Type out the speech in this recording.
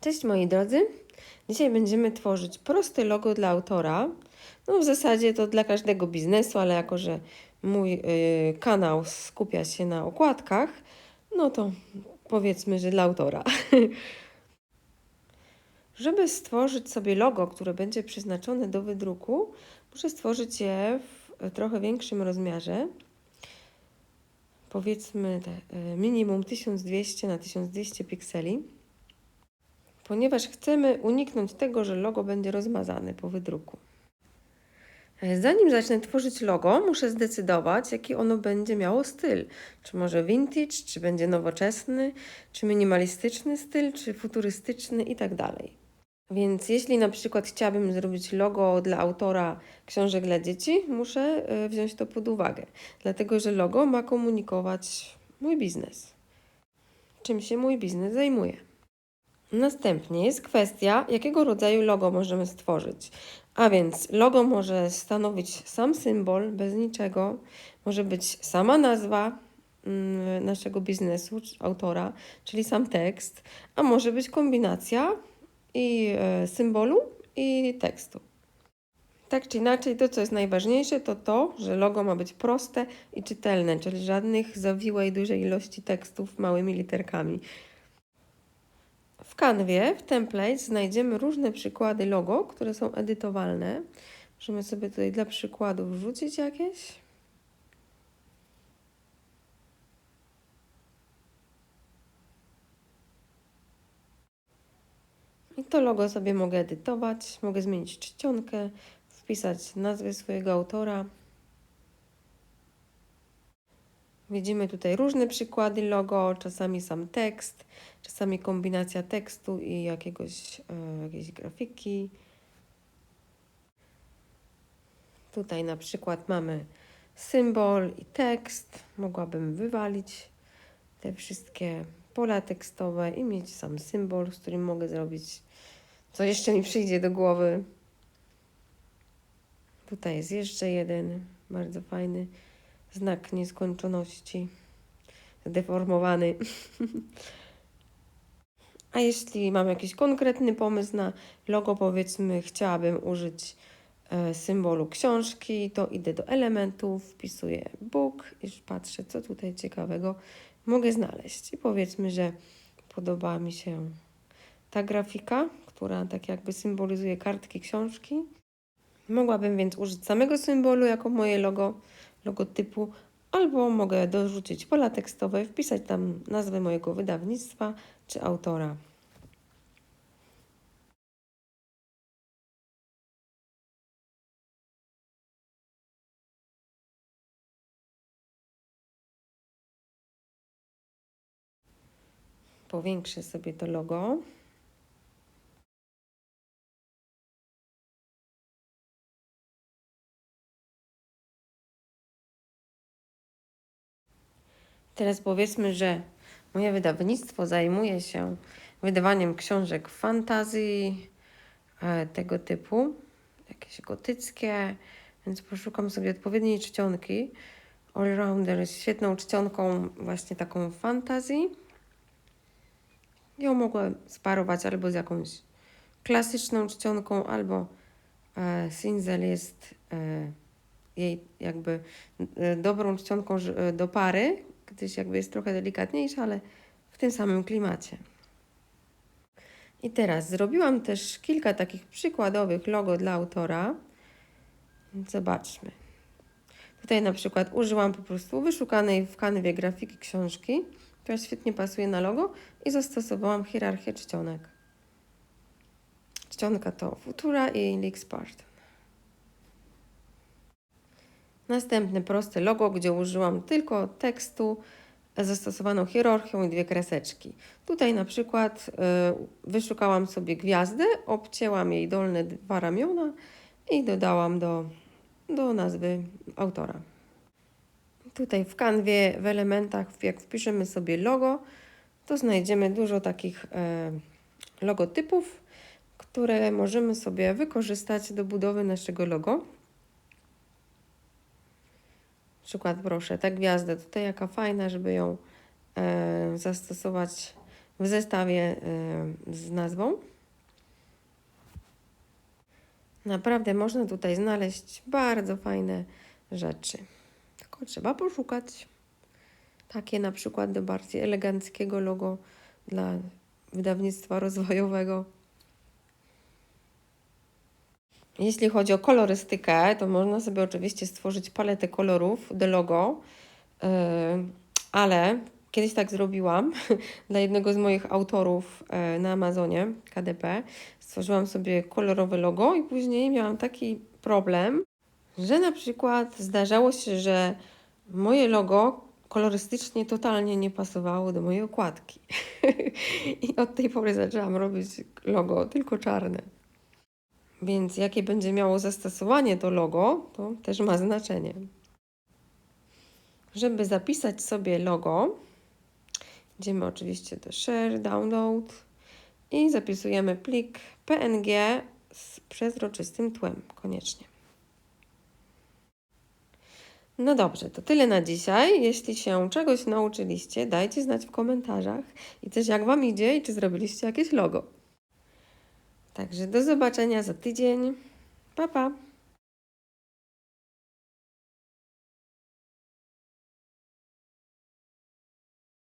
Cześć moi drodzy. Dzisiaj będziemy tworzyć proste logo dla autora. No w zasadzie to dla każdego biznesu, ale jako że mój y, kanał skupia się na okładkach, no to powiedzmy, że dla autora. Żeby stworzyć sobie logo, które będzie przeznaczone do wydruku, muszę stworzyć je w trochę większym rozmiarze. Powiedzmy y, minimum 1200 na 1200 pikseli ponieważ chcemy uniknąć tego, że logo będzie rozmazane po wydruku. E, Zanim zacznę tworzyć logo, muszę zdecydować, jaki ono będzie miało styl. Czy może vintage, czy będzie nowoczesny, czy minimalistyczny styl, czy futurystyczny i tak dalej. Więc jeśli na przykład chciałabym zrobić logo dla autora książek dla dzieci, muszę e, wziąć to pod uwagę, dlatego że logo ma komunikować mój biznes. Czym się mój biznes zajmuje. Następnie jest kwestia, jakiego rodzaju logo możemy stworzyć. A więc logo może stanowić sam symbol bez niczego, może być sama nazwa mm, naszego biznesu, autora, czyli sam tekst, a może być kombinacja i e, symbolu i tekstu. Tak czy inaczej, to co jest najważniejsze, to to, że logo ma być proste i czytelne, czyli żadnych zawiłej dużej ilości tekstów małymi literkami. W kanwie, w template znajdziemy różne przykłady logo, które są edytowalne. Możemy sobie tutaj dla przykładu wrzucić jakieś. I to logo sobie mogę edytować, mogę zmienić czcionkę, wpisać nazwę swojego autora. Widzimy tutaj różne przykłady logo, czasami sam tekst, czasami kombinacja tekstu i jakiegoś, e, jakiejś grafiki. Tutaj na przykład mamy symbol i tekst. Mogłabym wywalić te wszystkie pola tekstowe i mieć sam symbol, z którym mogę zrobić, co jeszcze mi przyjdzie do głowy. Tutaj jest jeszcze jeden, bardzo fajny znak nieskończoności, zdeformowany. A jeśli mam jakiś konkretny pomysł na logo, powiedzmy, chciałabym użyć e, symbolu książki, to idę do elementów, wpisuję book i patrzę, co tutaj ciekawego mogę znaleźć. I powiedzmy, że podoba mi się ta grafika, która tak jakby symbolizuje kartki książki. Mogłabym więc użyć samego symbolu jako moje logo, logotypu, albo mogę dorzucić pola tekstowe, wpisać tam nazwę mojego wydawnictwa czy autora. Powiększę sobie to logo. Teraz powiedzmy, że moje wydawnictwo zajmuje się wydawaniem książek fantazji e, tego typu, jakieś gotyckie, więc poszukam sobie odpowiedniej czcionki. Allrounder jest świetną czcionką właśnie taką fantazji. Ją mogę sparować albo z jakąś klasyczną czcionką, albo e, Sinzel jest e, jej jakby e, dobrą czcionką e, do pary, gdyż jakby jest trochę delikatniejsza, ale w tym samym klimacie. I teraz zrobiłam też kilka takich przykładowych logo dla autora. Zobaczmy. Tutaj na przykład użyłam po prostu wyszukanej w kanwie grafiki książki, która świetnie pasuje na logo i zastosowałam hierarchię czcionek. Czcionka to Futura i Leak Spartan. Następne proste logo, gdzie użyłam tylko tekstu, zastosowaną hierarchią i dwie kreseczki. Tutaj na przykład y, wyszukałam sobie gwiazdę, obcięłam jej dolne dwa ramiona i dodałam do, do nazwy autora. Tutaj w kanwie, w elementach, jak wpiszemy sobie logo, to znajdziemy dużo takich y, logotypów, które możemy sobie wykorzystać do budowy naszego logo. Przykład proszę, ta gwiazda tutaj jaka fajna, żeby ją e, zastosować w zestawie y, z nazwą. Naprawdę można tutaj znaleźć bardzo fajne rzeczy. Tylko trzeba poszukać. Takie na przykład do bardziej eleganckiego logo dla wydawnictwa rozwojowego. Jeśli chodzi o kolorystykę, to można sobie oczywiście stworzyć paletę kolorów do logo, yy, ale kiedyś tak zrobiłam dla jednego z moich autorów yy, na Amazonie, KDP. Stworzyłam sobie kolorowe logo i później miałam taki problem, że na przykład zdarzało się, że moje logo kolorystycznie totalnie nie pasowało do mojej okładki. I od tej pory zaczęłam robić logo tylko czarne. Więc jakie będzie miało zastosowanie to logo, to też ma znaczenie. Żeby zapisać sobie logo, idziemy oczywiście do Share, Download i zapisujemy plik PNG z przezroczystym tłem, koniecznie. No dobrze, to tyle na dzisiaj. Jeśli się czegoś nauczyliście, dajcie znać w komentarzach i też jak Wam idzie i czy zrobiliście jakieś logo. Także do zobaczenia za tydzień. Pa, pa!